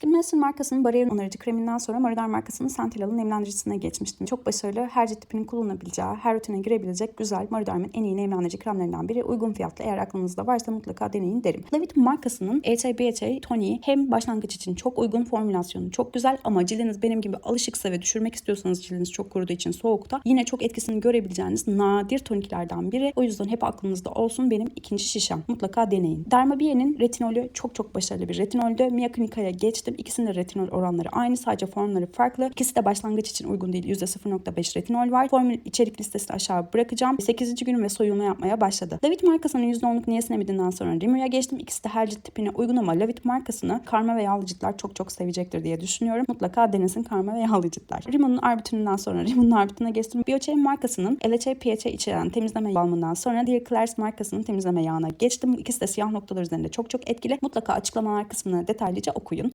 Skin Medicine markasının bariyer onarıcı kreminden sonra Maridar markasının Sentinel'ın nemlendiricisine geçmiştim. Çok başarılı, her cilt tipinin kullanabileceği, her rutine girebilecek güzel Maridar'ın en iyi nemlendirici kremlerinden biri. Uygun fiyatlı eğer aklınızda varsa mutlaka deneyin derim. Levit markasının EHA BHA toniği hem başlangıç için çok uygun formülasyonu çok güzel ama cildiniz benim gibi alışıksa ve düşürmek istiyorsanız cildiniz çok kuruduğu için soğukta yine çok etkisini görebileceğiniz nadir toniklerden biri. O yüzden hep aklınızda olsun benim ikinci şişem. Mutlaka deneyin. Dermabier'in retinolü çok çok başarılı bir retinoldü. Mia Clinica'ya geçtim. İkisinin retinol oranları aynı sadece formları farklı. İkisi de başlangıç için uygun değil. %0.5 retinol var. Formül içerik listesini aşağı bırakacağım. 8. günüm ve soyulma yapmaya başladı. Lavit markasının %10'luk niasinamidinden sonra Rimmew'ya geçtim. İkisi de her cilt tipine uygun ama Lavit markasını karma ve yağlı ciltler çok çok sevecektir diye düşünüyorum. Mutlaka denesin karma ve yağlı ciltler. Rimmew'un arbitününden sonra Rimmew'un arbitüne geçtim. Biochain markasının LHA PHA içeren temizleme balmından sonra Dear Claire's markasının temizleme yağına geçtim. İkisi de siyah noktalar üzerinde çok çok etkili. Mutlaka açıklamalar kısmını detaylıca okuyun.